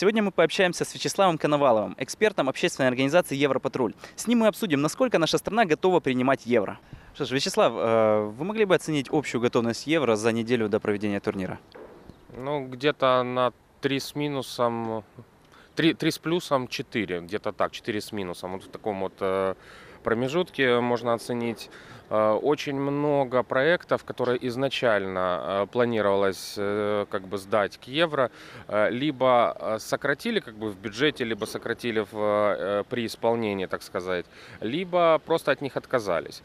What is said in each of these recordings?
Сегодня мы пообщаемся с Вячеславом Коноваловым, экспертом общественной организации «Европатруль». С ним мы обсудим, насколько наша страна готова принимать евро. Что ж, Вячеслав, э, вы могли бы оценить общую готовность евро за неделю до проведения турнира? Ну, где-то на 3 с минусом, 3, 3 с плюсом 4, где-то так, 4 с минусом. Вот в таком вот э, промежутке можно оценить э, очень много проектов, которые изначально э, планировалось э, как бы сдать к евро, э, либо э, сократили как бы в бюджете, либо сократили в, э, при исполнении, так сказать, либо просто от них отказались.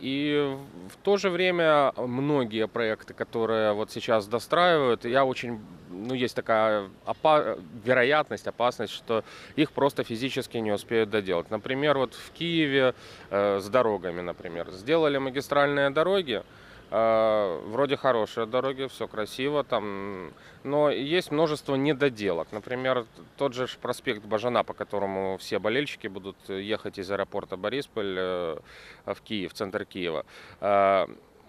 И в то же время многие проекты, которые вот сейчас достраивают, я очень, ну, есть такая опа- вероятность, опасность, что их просто физически не успеют доделать. Например, вот в Киеве э, с дорогами, например, сделали магистральные дороги, э, вроде хорошие дороги, все красиво там, но есть множество недоделок. Например, тот же проспект Бажана, по которому все болельщики будут ехать из аэропорта Борисполь э, в Киев, в центр Киева.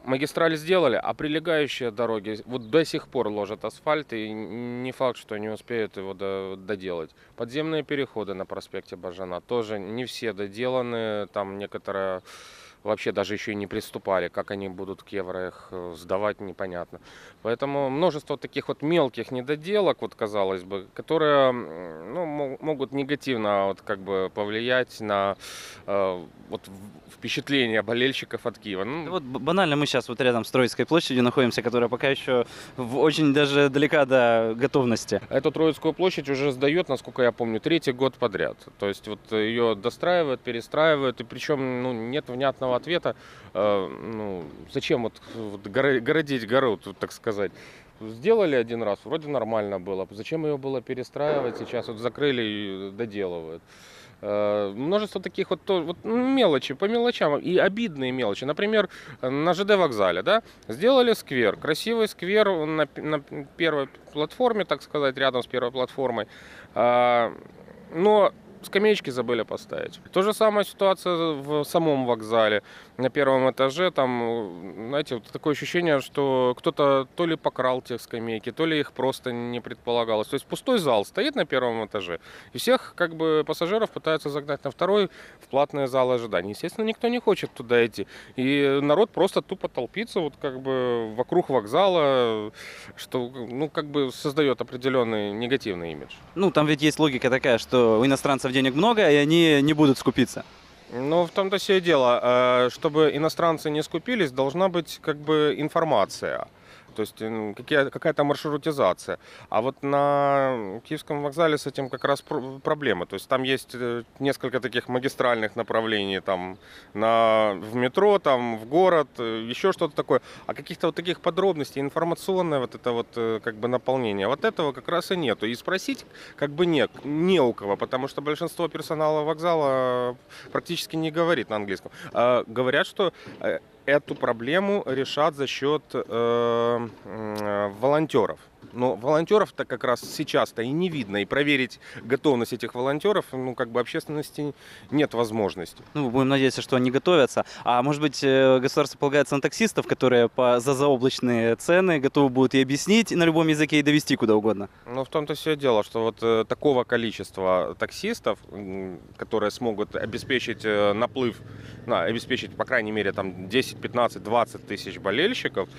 Магистраль сделали, а прилегающие дороги вот до сих пор ложат асфальт, и не факт, что они успеют его до- доделать. Подземные переходы на проспекте Бажана тоже не все доделаны, там некоторые вообще даже еще и не приступали, как они будут к евро их э, сдавать, непонятно. Поэтому множество таких вот мелких недоделок, вот казалось бы, которые ну, мо- могут негативно вот как бы повлиять на э, вот впечатление болельщиков от Киева. Ну, Вот банально мы сейчас вот рядом с Троицкой площадью находимся, которая пока еще в- очень даже далека до готовности. Эту Троицкую площадь уже сдает, насколько я помню, третий год подряд. То есть вот ее достраивают, перестраивают, и причем ну, нет внятного ответа, э, ну, зачем вот, вот горо- городить город, так сказать. Сделали один раз, вроде нормально было. Зачем ее было перестраивать? Сейчас вот закрыли и доделывают. Э, Множество таких вот, вот мелочи, по мелочам, и обидные мелочи. Например, на ЖД вокзале, да, сделали сквер, красивый сквер на, на первой платформе, так сказать, рядом с первой платформой. А, Но скамеечки забыли поставить. То же самая ситуация в самом вокзале. На первом этаже там, знаете, вот такое ощущение, что кто-то то ли покрал те скамейки, то ли их просто не предполагалось. То есть пустой зал стоит на первом этаже, и всех как бы пассажиров пытаются загнать на второй в платные залы ожидания. Естественно, никто не хочет туда идти. И народ просто тупо толпится вот как бы вокруг вокзала, что ну как бы создает определенный негативный имидж. Ну, там ведь есть логика такая, что у иностранцев денег много, и они не будут скупиться. Ну, в том-то все и дело. Э, Чтобы иностранцы не скупились, должна быть как бы информация. То есть м, какая- какая-то маршрутизация. А вот на Киевском вокзале с этим как раз пр- проблема. То есть там есть э, несколько таких магистральных направлений там на, в метро, там в город, э, еще что-то такое. А каких-то вот таких подробностей, информационное вот это вот э, как бы наполнение, вот этого как раз и нету. И спросить как бы не, не у кого, потому что большинство персонала вокзала практически не говорит на английском. А говорят, что э, эту проблему решат за счет э, м, волонтеров. Но волонтеров-то как раз сейчас-то и не видно. И проверить готовность этих волонтеров, ну, как бы общественности нет возможности. Ну, будем надеяться, что они готовятся. А может быть, э, государство полагается на таксистов, которые по, за заоблачные цены готовы будут и объяснить на любом языке, и довести куда угодно. Ну, в том-то все дело, что вот э, такого количества таксистов, которые смогут обеспечить э, наплыв, на, обеспечить, по крайней мере, там 10, 15, 20 тысяч болельщиков,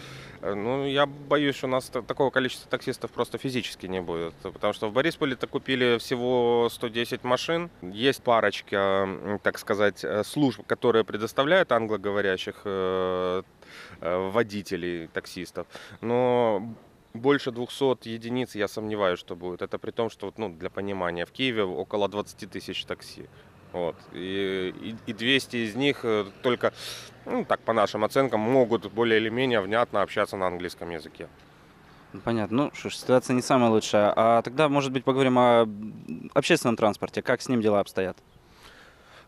э, ну, я боюсь, что у нас та- такого количества таксистов просто физически не будет. Потому что в Борисполе-то купили всего 110 машин. Есть парочка, так сказать, э, служб, которые предоставляют англоговорящих э, э, водителей, таксистов. Но больше 200 единиц я сомневаюсь, что будет. Это при том, что, ну, для понимания, в Киеве около 20 тысяч такси. Вот. И, и, и 200 из них только, ну, так по нашим оценкам, могут более или менее внятно общаться на английском языке. Ну, Понятно. Ну что ж, ситуация не самая лучшая. А тогда, может быть, поговорим о общественном транспорте. Как с ним дела обстоят?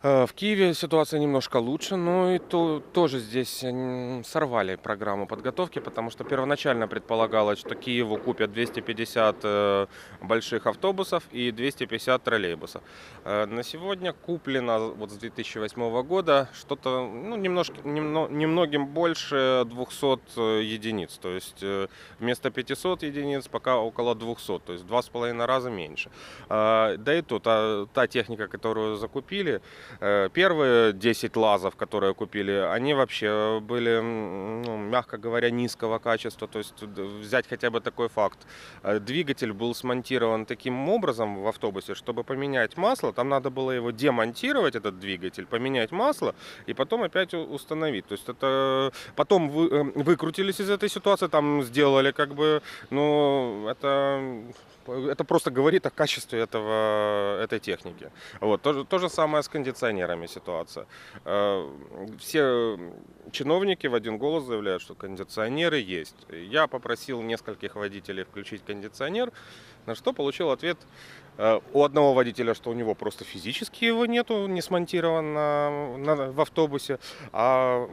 Э, В Киеве ситуация немножко лучше, но и то, тоже здесь м, сорвали программу подготовки, потому что первоначально предполагалось, что Киеву купят 250 э, больших автобусов и 250 троллейбусов. Э, На сегодня куплено вот с 2008 года что-то ну, немножко, немно- немногим больше 200 э, единиц. То есть э, вместо 500 единиц пока около 200, то есть два с половиной раза меньше. Да и то, та, та техника, которую закупили, Э, Первые 10 лазов, которые купили, они вообще были, ну, мягко говоря, низкого качества. То есть взять хотя бы такой факт. Э, Двигатель был смонтирован таким образом в автобусе, чтобы поменять масло, там надо было его демонтировать, этот двигатель, поменять масло и потом опять установить. То есть это потом вы, э, выкрутились из этой ситуации, там сделали как бы, ну, это это просто говорит о качестве этого, этой техники. Вот. То, то же самое с кондиционерами ситуация. Э, Все чиновники в один голос заявляют, что кондиционеры есть. Я попросил нескольких водителей включить кондиционер, на что получил ответ э, у одного водителя, что у него просто физически его нету, не смонтирован на, на- в автобусе, а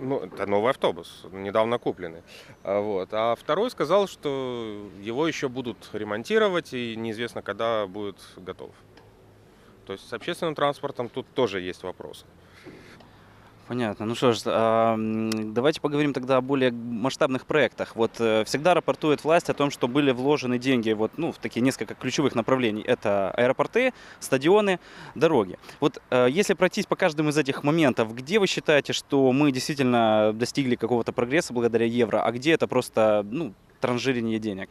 ну, это новый автобус, недавно купленный. А, Вот. А второй сказал, что его еще будут ремонтировать и неизвестно, когда будет готов. То есть с общественным транспортом тут тоже есть вопросы. Понятно. Ну что ж, а, давайте поговорим тогда о более масштабных проектах. Вот э, всегда рапортует власть о том, что были вложены деньги вот, ну, в такие несколько ключевых направлений. Это аэропорты, стадионы, дороги. Вот э, если пройтись по каждому из этих моментов, где вы считаете, что мы действительно достигли какого-то прогресса благодаря евро, а где это просто ну, транжирение денег?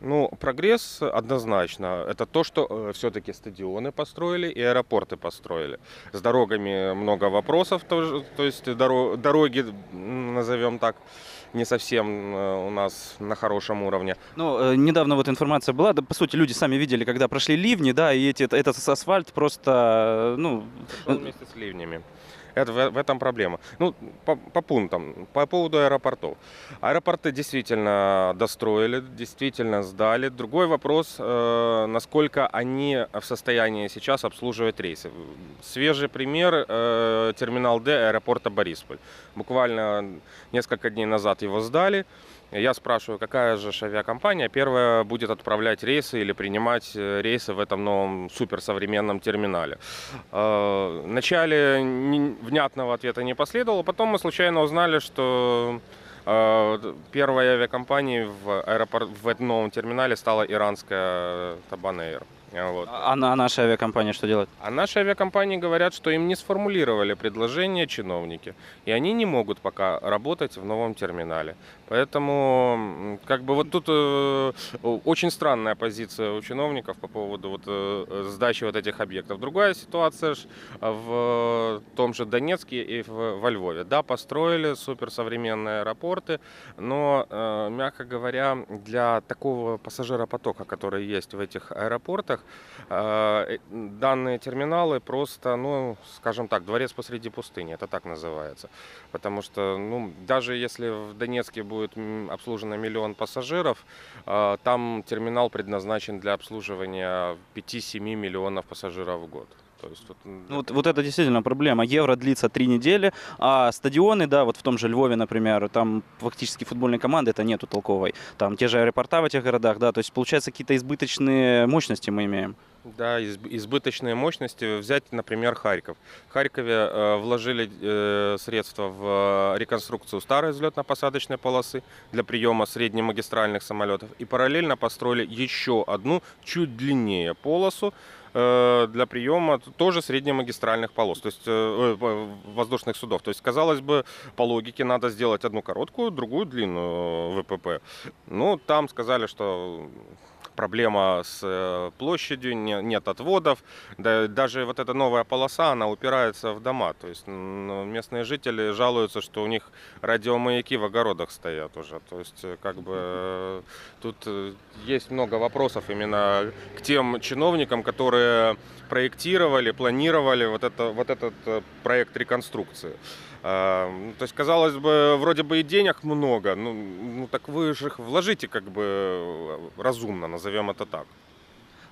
Ну, прогресс однозначно. Это то, что все-таки стадионы построили и аэропорты построили. С дорогами много вопросов, тоже, то есть доро- дороги, назовем так, не совсем э, у нас на хорошем уровне. Ну, э, недавно вот информация была, да, по сути, люди сами видели, когда прошли ливни, да, и эти, этот асфальт просто, э, ну, вместе с ливнями. Это, в, в этом проблема. Ну, по, по пунктам. По поводу аэропортов. Аэропорты действительно достроили, действительно сдали. Другой вопрос, э, насколько они в состоянии сейчас обслуживать рейсы. Свежий пример э, терминал Д аэропорта Борисполь. Буквально несколько дней назад его сдали. Я спрашиваю, какая же авиакомпания первая будет отправлять рейсы или принимать э, рейсы в этом новом суперсовременном терминале. Э, Вначале внятного ответа не последовало, потом мы случайно узнали, что э, первой авиакомпанией в, аэропор- в этом новом терминале стала иранская Табан Air. Э, Вот. а, на- а наша авиакомпания что делает? А наши авиакомпании говорят, что им не сформулировали предложение чиновники, и они не могут пока работать в новом терминале. Поэтому, как бы вот тут э, очень странная позиция у чиновников по поводу вот, э, сдачи вот этих объектов. Другая ситуация ж в том же Донецке и в, во Львове. Да, построили суперсовременные аэропорты, но, э, мягко говоря, для такого пассажиропотока, который есть в этих аэропортах, Данные терминалы просто, ну, скажем так, дворец посреди пустыни, это так называется. Потому что, ну, даже если в Донецке будет обслужено миллион пассажиров, э, там терминал предназначен для обслуживания 5-7 миллионов пассажиров в год. То есть вот, Ну, вот, вот это действительно проблема. Евро длится три недели, а стадионы, да, вот в том же Львове, например, там фактически футбольной команды это нету толковой. Там те же аэропорта в этих городах, да, то есть получается какие-то избыточные мощности мы имеем. Да, изб- избыточные мощности. Взять, например, Харьков. В Харькове э, вложили э, средства в э, реконструкцию старой взлетно-посадочной полосы для приема среднемагистральных самолетов и параллельно построили еще одну чуть длиннее полосу для приема тоже среднемагистральных полос, то есть э, э, воздушных судов. То есть, казалось бы, по логике надо сделать одну короткую, другую длинную э, ВПП. Ну, там сказали, что проблема с э, площадью, не- нет отводов. Да, даже вот эта новая полоса, она упирается в дома. То есть м, местные жители жалуются, что у них радиомаяки в огородах стоят уже. То есть э, как бы э, тут есть много вопросов именно к тем чиновникам, которые проектировали, планировали вот, это, вот этот проект реконструкции. Ну, То есть, казалось бы, вроде бы и денег много, ну, ну так вы же их вложите как бы э, разумно, назовем это так.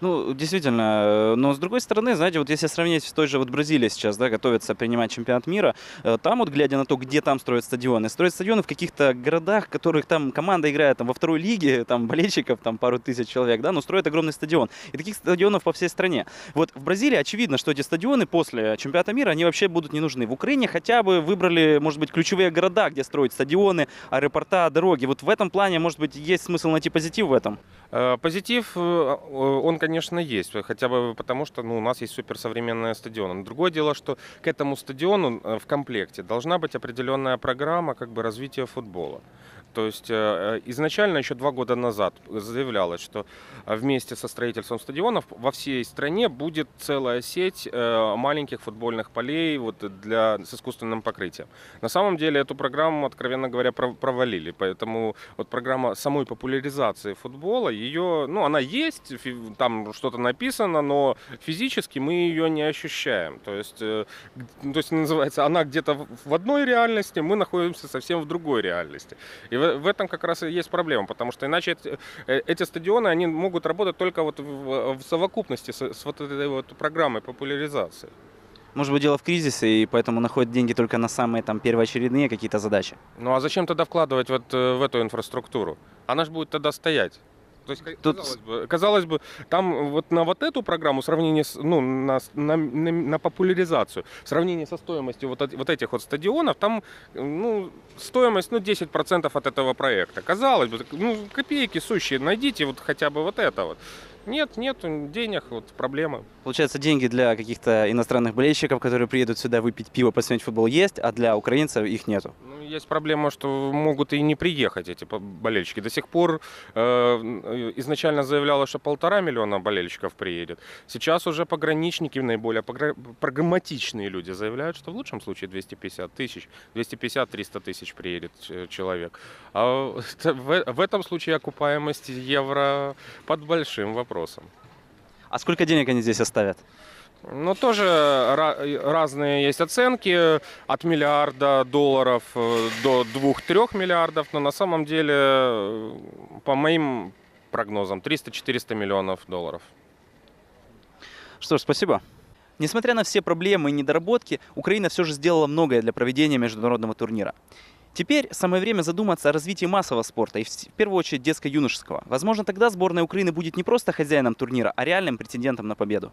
Ну, действительно, э, но с другой стороны, знаете, вот если сравнить с той же вот Бразилией сейчас, да, готовится принимать чемпионат мира, э, там вот, глядя на то, где там строят стадионы, строят стадионы в каких-то городах, в которых там команда играет там во второй лиге, там болельщиков, там пару тысяч человек, да, но строят огромный стадион. И таких стадионов по всей стране. Вот в Бразилии очевидно, что эти стадионы после чемпионата мира, они вообще будут не нужны. В Украине хотя бы выбрали, может быть, ключевые города, где строить стадионы, аэропорта, дороги. Вот в этом плане, может быть, есть смысл найти позитив в этом. Э, Позитив, он, конечно, есть, хотя бы потому, что ну, у нас есть суперсовременные стадионы. Но другое дело, что к этому стадиону э, в комплекте должна быть определенная программа как бы развития футбола. То есть э, изначально еще два года назад заявлялось, что э, вместе со строительством стадионов во всей стране будет целая сеть э, маленьких футбольных полей вот для, с искусственным покрытием. На самом деле эту программу, откровенно говоря, пров- провалили. Поэтому вот программа самой популяризации футбола, ее, ну, она есть, там что-то написано, но физически мы ее не ощущаем. То есть, э, то есть называется, она где-то в одной реальности, мы находимся совсем в другой реальности. И в, в этом как раз и есть проблема, потому что иначе эти, э, эти стадионы, они могут работать только вот в, в совокупности с, с вот этой вот программой популяризации. Может быть, дело в кризисе, и поэтому находят деньги только на самые там первоочередные какие-то задачи. Ну а зачем тогда вкладывать вот э, в эту инфраструктуру? Она же будет тогда стоять. То есть, Тут- казалось, бы, казалось бы, там вот на вот эту программу сравнение с, ну, на, на, на- на популяризацию, в сравнении со стоимостью вот, вот этих вот стадионов, там ну, стоимость ну, 10% от этого проекта. Казалось бы, ну, копейки сущие, найдите вот хотя бы вот это вот. Нет, нет денег, вот проблемы. Получается, деньги для каких-то иностранных болельщиков, которые приедут сюда выпить пиво, посмотреть футбол, есть, а для украинцев их нету. Ну, есть проблема, что могут и не приехать эти болельщики. До сих пор э, изначально заявлялось, что полтора миллиона болельщиков приедет. Сейчас уже пограничники, наиболее прагматичные люди заявляют, что в лучшем случае 250 тысяч, 250-300 тысяч приедет э, человек. А в, в этом случае окупаемость евро под большим вопросом. А сколько денег они здесь оставят? Ну, тоже ра- разные есть оценки, от миллиарда долларов э, до 2-3 миллиардов, но на самом деле, э, по моим прогнозам, 300-400 миллионов долларов. Что ж, спасибо. Несмотря на все проблемы и недоработки, Украина все же сделала многое для проведения международного турнира. Теперь самое время задуматься о развитии массового спорта, и в первую очередь детско-юношеского. Возможно, тогда сборная Украины будет не просто хозяином турнира, а реальным претендентом на победу.